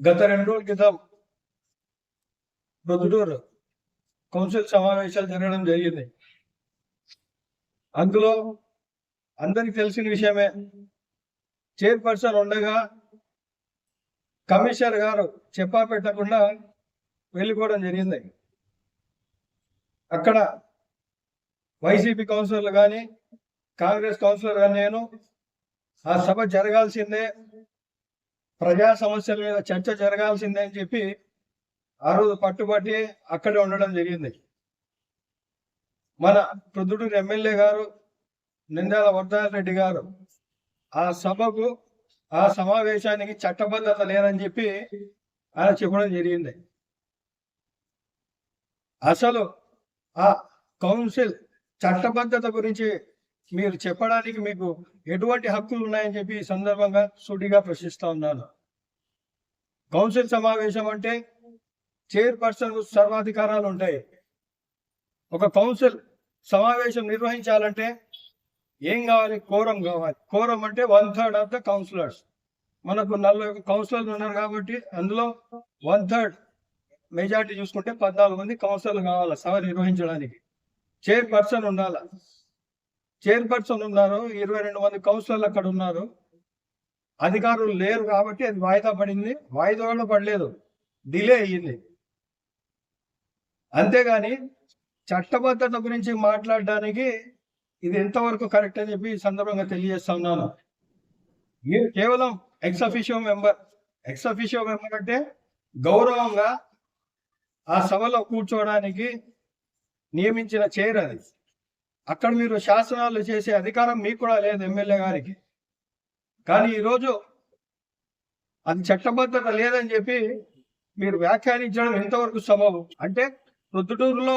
గత రెండు రోజుల క్రితం ప్రొద్దుటూరు కౌన్సిల్ సమావేశాలు జరగడం జరిగింది. అందులో అందరికి తెలిసిన విషయమే చైర్పర్సన్ ఉండగా కమిషనర్ గారు చెప్పా పెట్టకుండా వెళ్ళిపోవడం జరిగింది. అక్కడ వైసీపీ కౌన్సిలర్లు కానీ కాంగ్రెస్ కౌన్సిలర్ కానీ నేను ఆ సభ జరగాల్సిందే ప్రజా సమస్యల మీద చర్చ జరగాల్సిందే అని చెప్పి ఆ రోజు పట్టుబట్టి అక్కడే ఉండడం జరిగింది. మన ప్రొద్దుటూరు ఎమ్మెల్యే గారు నిందాల వరదారెడ్డి రెడ్డి గారు ఆ సభకు ఆ సమావేశానికి చట్టబద్ధత లేదని చెప్పి ఆయన చెప్పడం జరిగింది. అసలు ఆ కౌన్సిల్ చట్టబద్ధత గురించి మీరు చెప్పడానికి మీకు ఎటువంటి హక్కులు ఉన్నాయని చెప్పి ఈ సందర్భంగా సూటిగా ప్రశ్నిస్తా ఉన్నాను. కౌన్సిల్ సమావేశం అంటే చైర్పర్సన్ సర్వాధికారాలు ఉంటాయి. ఒక కౌన్సిల్ సమావేశం నిర్వహించాలంటే ఏం కావాలి? కోరం కావాలి. కోరం అంటే one third of the councillors. మనకు నలభై ఒక కౌన్సిలర్లు ఉన్నారు కాబట్టి అందులో వన్ థర్డ్ మెజార్టీ చూసుకుంటే పద్నాలుగు మంది కౌన్సిలర్లు కావాలి సభ నిర్వహించడానికి. చైర్పర్సన్ ఉండాలి? చైర్పర్సన్ ఉన్నారు ఇరవై రెండు మంది కౌన్సిలర్లు అక్కడ ఉన్నారు. అధికారులు లేరు కాబట్టి అది వాయిదా పడింది. వాయిదా కూడా పడలేదు. డిలే అయ్యింది. అంతేగాని చట్టబద్ధత గురించి మాట్లాడడానికి ఇది ఎంతవరకు కరెక్ట్ అని చెప్పి ఈ సందర్భంగా తెలియజేస్తా ఉన్నాను. మీరు కేవలం ఎక్సఫిషియో మెంబర్ ఎక్సఫిషియో మెంబర్ అంటే గౌరవంగా ఆ సభలో కూర్చోవడానికి నియమించిన చైర్ అది. అక్కడ మీరు శాసనాలు చేసే అధికారం మీకు కూడా లేదు ఎమ్మెల్యే గారికి. కానీ ఈరోజు అది చట్టబద్ధత లేదని చెప్పి మీరు వ్యాఖ్యానించడం ఎంతవరకు సబబు? అంటే ప్రొద్దుటూరులో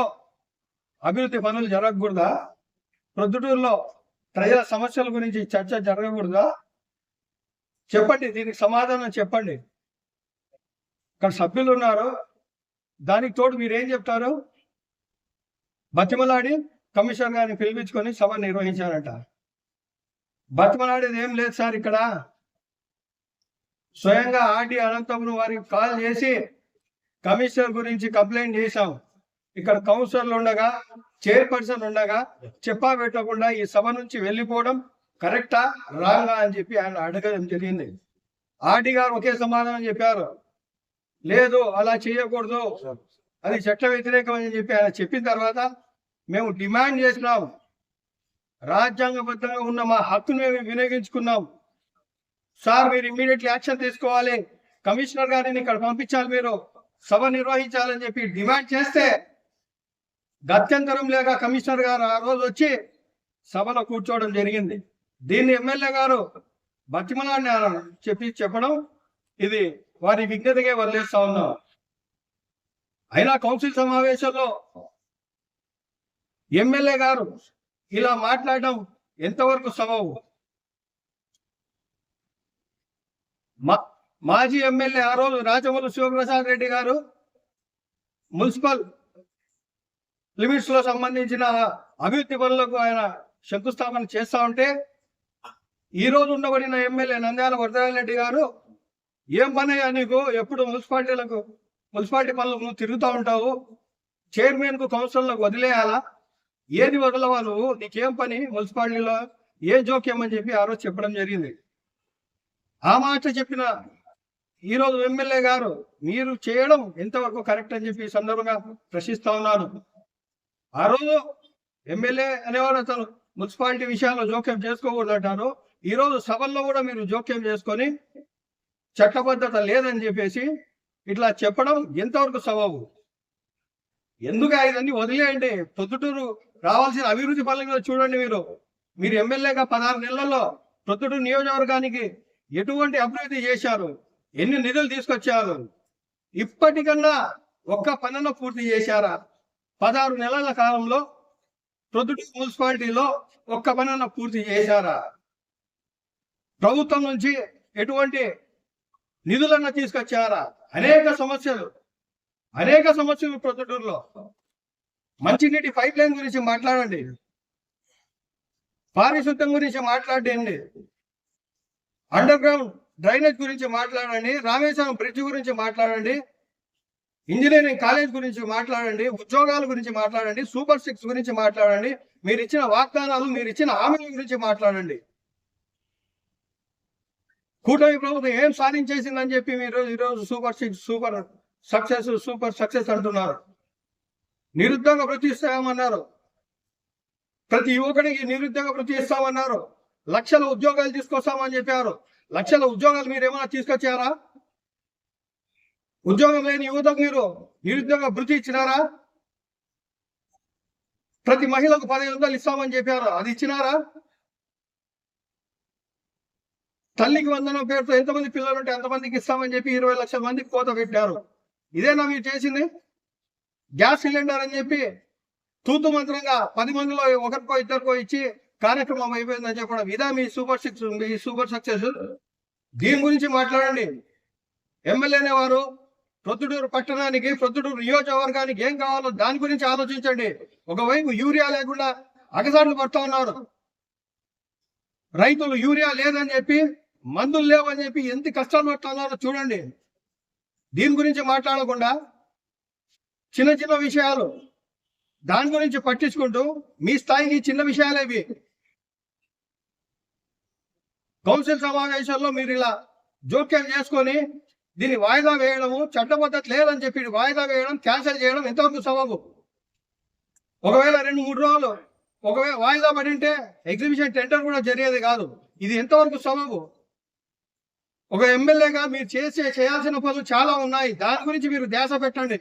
అభివృద్ధి పనులు జరగకూడదా? ప్రొద్దుటూరులో ప్రజల సమస్యల గురించి చర్చ జరగకూడదా? చెప్పండి దీనికి సమాధానం చెప్పండి. ఇక్కడ సభ్యులు ఉన్నారు దానికి తోడు మీరేం చెప్తారు? బతిమలాడి కమిషనర్ గారిని పిలిపించుకొని సభ నిర్వహించారట. బతిమలాడేది ఏం లేదు సార్ ఇక్కడ. స్వయంగా ఆర్డి అనంతపురం వారికి కాల్ చేసి కమిషనర్ గురించి కంప్లైంట్ చేశాం. ఇక్కడ కౌన్సిలర్లు ఉండగా చైర్పర్సన్ ఉండగా చెప్పా పెట్టకుండా ఈ సభ నుంచి వెళ్ళిపోవడం కరెక్టా? రాంగా అని చెప్పి ఆయన అడగడం జరిగింది. ఆర్డి గారు ఒకే సమాధానం చెప్పారు. లేదు అలా చేయకూడదు. అది చట్ట వ్యతిరేకం అని చెప్పి ఆయన చెప్పిన తర్వాత మేము డిమాండ్ చేసినాం. రాజ్యాంగబద్ధంగా ఉన్న మా హక్కును మేము వినియోగించుకున్నాం. సార్ మీరు ఇమ్మీడియట్లీ యాక్షన్ తీసుకోవాలి. కమిషనర్ గారిని ఇక్కడ పంపించాలి మీరు. సభ నిర్వహించాలని చెప్పి డిమాండ్ చేస్తే గత్యంతరం లేక కమిషనర్ గారు ఆ రోజు వచ్చి సభలో కూర్చోవడం జరిగింది. దీన్ని ఎమ్మెల్యే గారు బతిమలాన్ని చెప్పి చెప్పడం ఇది వారి విజ్ఞతగా వదిలేస్తా ఉన్నాం. అయినా కౌన్సిల్ సమావేశంలో ఎమ్మెల్యే గారు ఇలా మాట్లాడడం ఎంతవరకు సబవు మా- మాజీ ఎమ్మెల్యే ఆ రోజు రాజమౌళి శివప్రసాద్ రెడ్డి గారు మున్సిపల్ లిమిట్స్లో సంబంధించిన అభివృద్ధి పనులకు ఆయన శంకుస్థాపన చేస్తా ఉంటే ఈ రోజు ఉండబడిన ఎమ్మెల్యే నంద్యాల వరదరెడ్డి గారు ఏం పని నీకు? ఎప్పుడు మున్సిపాలిటీలకు మున్సిపాలిటీ పనులకు నువ్వు తిరుగుతూ ఉంటావు? చైర్మన్కు కౌన్సిలర్లకు వదిలేయాలా? ఏది వదలవా నువ్వు? నీకేం పని మున్సిపాలిటీలో? ఏ జోక్యం అని చెప్పి ఆ రోజు చెప్పడం జరిగింది. ఆ మాట చెప్పిన ఈరోజు ఎమ్మెల్యే గారు మీరు చేయడం ఎంతవరకు కరెక్ట్ అని చెప్పి ఈ సందర్భంగా ప్రశ్నిస్తా ఉన్నాను. ఆ రోజు ఎమ్మెల్యే అనేవారు అతను మున్సిపాలిటీ విషయాల్లో జోక్యం చేసుకోకూడదు అంటారు. ఈ రోజు సభల్లో కూడా మీరు జోక్యం చేసుకొని చట్టబద్ధత లేదని చెప్పేసి ఇట్లా చెప్పడం ఎంతవరకు సబబు? ఎందుకు ఇదన్నీ వదిలేయండి? ప్రొద్దుటూరు రావాల్సిన అభివృద్ధి పనులు చూడండి మీరు. మీరు ఎమ్మెల్యేగా పదహారు నెలల్లో ప్రొద్దుటూరు నియోజకవర్గానికి ఎటువంటి అభివృద్ధి చేశారు? ఎన్ని నిధులు తీసుకొచ్చారు? ఇప్పటికన్నా ఒక్క పనులను పూర్తి చేశారా? పదహారు నెలల కాలంలో ప్రొద్దుటూరు మున్సిపాలిటీలో ఒక్క పనులను పూర్తి చేశారా? ప్రభుత్వం నుంచి ఎటువంటి నిధులన్నా తీసుకొచ్చారా? అనేక సమస్యలు అనేక సమస్యలు ప్రొద్దుటూరులో. మంచినీటి పైప్ లైన్ గురించి మాట్లాడండి. పారిశుద్ధ్యం గురించి మాట్లాడండి. అండర్ గ్రౌండ్ డ్రైనేజ్ గురించి మాట్లాడండి. రామేశ్వరం బ్రిడ్జ్ గురించి మాట్లాడండి. ఇంజనీరింగ్ కాలేజ్ గురించి మాట్లాడండి. ఉద్యోగాల గురించి మాట్లాడండి. సూపర్ సిక్స్ గురించి మాట్లాడండి. మీరు ఇచ్చిన వాగ్దానాలు మీరు ఇచ్చిన హామీల గురించి మాట్లాడండి. కూటమి ప్రభుత్వం ఏం సాధించేసిందని చెప్పి మీరు ఈరోజు super six super success super success అంటున్నారు. నిరుద్యోగ వృత్తి ఇస్తామన్నారు. ప్రతి యువకుడికి నిరుద్యోగ వృత్తి ఇస్తామన్నారు. లక్షల ఉద్యోగాలు తీసుకొస్తామని చెప్పారు. లక్షల ఉద్యోగాలు మీరు ఏమైనా తీసుకొచ్చారా? ఉద్యోగం లేని యువతకు మీరు నిరుద్యోగ వృత్తి ఇచ్చినారా? ప్రతి మహిళకు పదిహేను వందలు ఇస్తామని చెప్పారు. అది ఇచ్చినారా? తల్లికి వందనం పేరుతో ఎంతమంది పిల్లలు ఉంటే ఎంతమందికి ఇస్తామని చెప్పి ఇరవై లక్షల మందికి కోత పెట్టారు. ఇదేనా మీరు చేసింది? గ్యాస్ సిలిండర్ అని చెప్పి తూతు మంత్రంగా పది మందిలో ఒకరికో ఇద్దరికో ఇచ్చి కార్యక్రమం అయిపోయిందని చెప్పడం ఇదా మీ సూపర్ సిక్స్ మీ సూపర్ సక్సెస్? దీని గురించి మాట్లాడండి. ఎమ్మెల్యేనే వారు ప్రొద్దుటూరు పట్టణానికి ప్రొద్దుటూరు నియోజకవర్గానికి ఏం కావాలో దాని గురించి ఆలోచించండి. ఒకవైపు యూరియా లేకుండా అగసాట్లు పడుతూ ఉన్నారు. రైతులు యూరియా లేదని చెప్పి మందులు లేవని చెప్పి ఎంత కష్టాలు పడుతున్నారో చూడండి. దీని గురించి మాట్లాడకుండా చిన్న చిన్న విషయాలు దాని గురించి పట్టించుకుంటూ మీ స్థాయికి చిన్న విషయాలు ఇవి. కౌన్సిల్ సమావేశాల్లో మీరు ఇలా జోక్యం చేసుకొని దీన్ని వాయిదా వేయడము చట్టపద్ధతి లేదని చెప్పి వాయిదా వేయడం క్యాన్సిల్ చేయడం ఎంతవరకు సబబు? ఒకవేళ రెండు మూడు రోజులు ఒకవేళ వాయిదా పడి ఉంటే ఎగ్జిబిషన్ టెండర్ కూడా జరిగేది కాదు. ఇది ఎంతవరకు సబబు? ఒక ఎమ్మెల్యేగా మీరు చేసే చేయాల్సిన పనులు చాలా ఉన్నాయి. దాని గురించి మీరు ధ్యాస పెట్టండి.